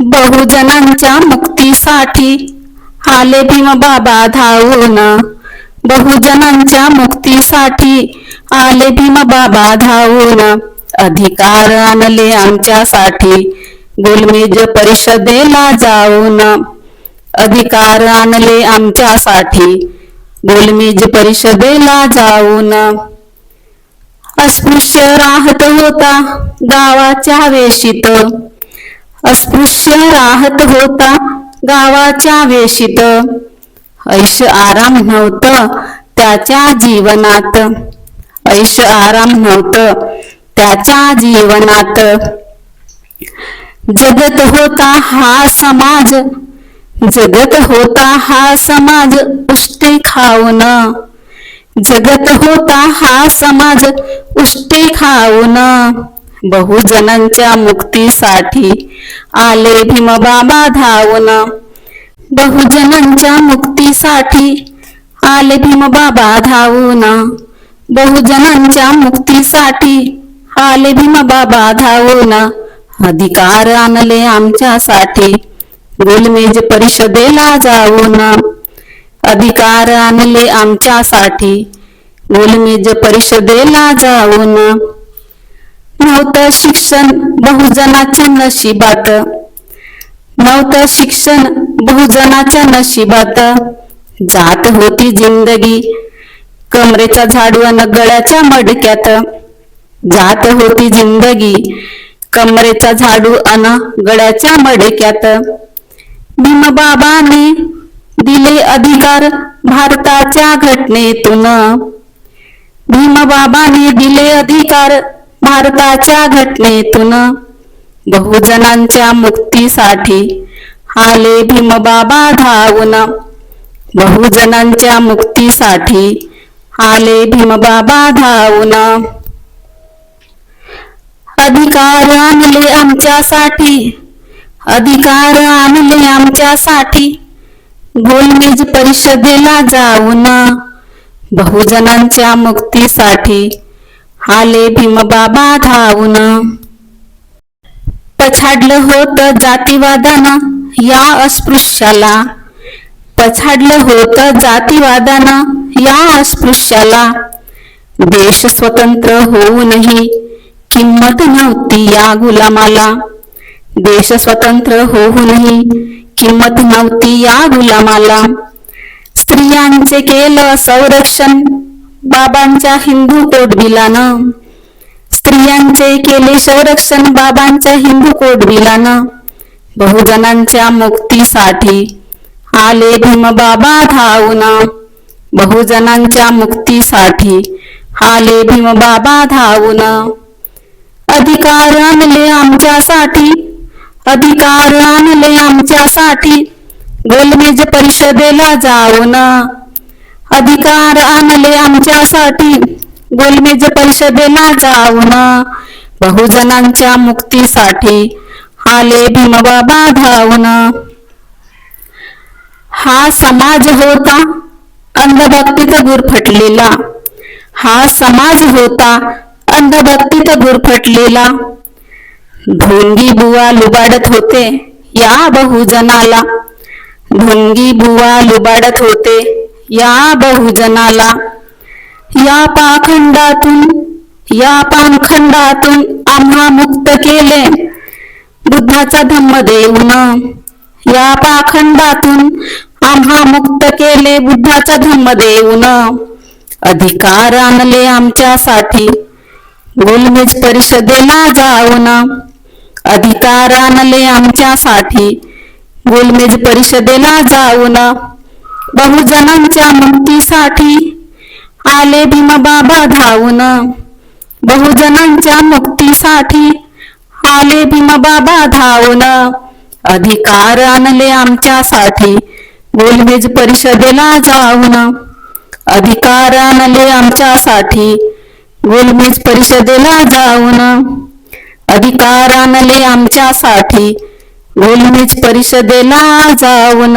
बहुजनांच्या मुक्तीसाठी आले भीम बाबा धावून. बहुजनांच्या मुक्तीसाठी आले भीम बाबा धावून. अधिकार आणले आमच्यासाठी. गुलमेज परिषदेला जाऊन. अधिकार आणले आमच्यासाठी. गोलमेज परिषदेला जाऊन. अस्पृश्य राहत होता गावाच्या वेशीत अस्पृश्य राहत होता गावाच्या वेशीत. ऐश आराम नव्हतं त्याच्या जीवनात. ऐश आराम नव्हतं त्याच्या जीवनात. जगत होता हा समाज जगत होता हा समाज उष्टे खाऊन. जगत होता हा समाज उष्टे खाऊन. बहुजनांच्या मुक्तीसाठी आले भीमबाबा धावून. बहुजनांच्या मुक्तीसाठी आले भीमबाबा धावून. बहुजनांच्या मुक्तीसाठी आले भीमबाबा धावून. अधिकार आणले आमच्यासाठी. गोलमेज परिषदेला जाऊन. अधिकार आणले आमच्यासाठी. गोलमेज परिषदेला जाऊन. नव्हतं शिक्षण बहुजनाच्या नशिबात. नव्हतं शिक्षण बहुजनाच्या नशिबात. जात होती जिंदगी कमरेच्या झाडू अन गळ्याच्या मडक्यात. जात होती जिंदगी कमरेचा झाडू अन गळ्याच्या मडक्यात. भीमबाबाने दिले अधिकार भारताच्या घटनेतून. भीमबाबाने दिले अधिकार भारताच्या घटनेतून बहुजनांच्या मुक्तीसाठी आले भीमबाबा धावून बहुजनांच्या मुक्तीसाठी आले भीमबाबा धावून. अधिकार आणले आमच्यासाठी अधिकार आणले आमच्यासाठी गोलमेज परिषदेला जाऊन बहुजनांच्या मुक्तीसाठी आले भीमबाबा धावून. पछाडलं होतं जातीवादानं या अस्पृश्याला. पछाडलं होतं जातीवादानं या अस्पृश्याला. देश स्वतंत्र होऊनही किंमत नव्हती या गुलामाला. देश स्वतंत्र होऊनही किंमत नव्हती या गुलामाला. स्त्रियांचे केलं संरक्षण बाबांच्या हिंदू कोटबिलानं. स्त्रियांचे केले संरक्षण बाबांच्या हिंदू कोटबिलानं. बहुजनांच्या मुक्तीसाठी आले भीमबाबा धावून. बहुजनांच्या मुक्तीसाठी आले भीमबाबा धावून. अधिकार आणले आमच्यासाठी. अधिकार आणले आमच्यासाठी. गोलमेज परिषदेला जाऊन अधिकार आणले आमच्यासाठी. गोलमेज परिषदेला जाऊन बहुजनांच्या मुक्तीसाठी आले भीमबाबा धावून. हा समाज होता अंधभक्तीत गुरफटलेला. हा समाज होता अंधभक्तीत गुरफटलेला. ढोंगी बुवा लुबाडत होते या बहुजनाला. ढोंगी बुवा लुबाडत होते. या बहुजनाला या पाखंडातून या पानखंडातून आम्हा मुक्त केले. बुद्धाचा धम्म देऊन या पाखंडातून आम्हा मुक्त केले. बुद्धाचा धम्म देऊन अधिकार आणले आमच्यासाठी. गोलमेज परिषदेला जाऊन अधिकार आणले आमच्यासाठी. गोलमेज परिषदेला जाऊन बहुजनांच्या मुक्तीसाठी आले भीमबाबा धावून. बहुजनांच्या मुक्तीसाठी आले भीमबाबा धावून. अधिकार आणले आमच्यासाठी गोलमेज परिषदेला जाऊन. अधिकार आणले आमच्यासाठी गोलमेज परिषदेला जाऊन. अधिकार आणले आमच्यासाठी गोलमेज परिषदेला जाऊन.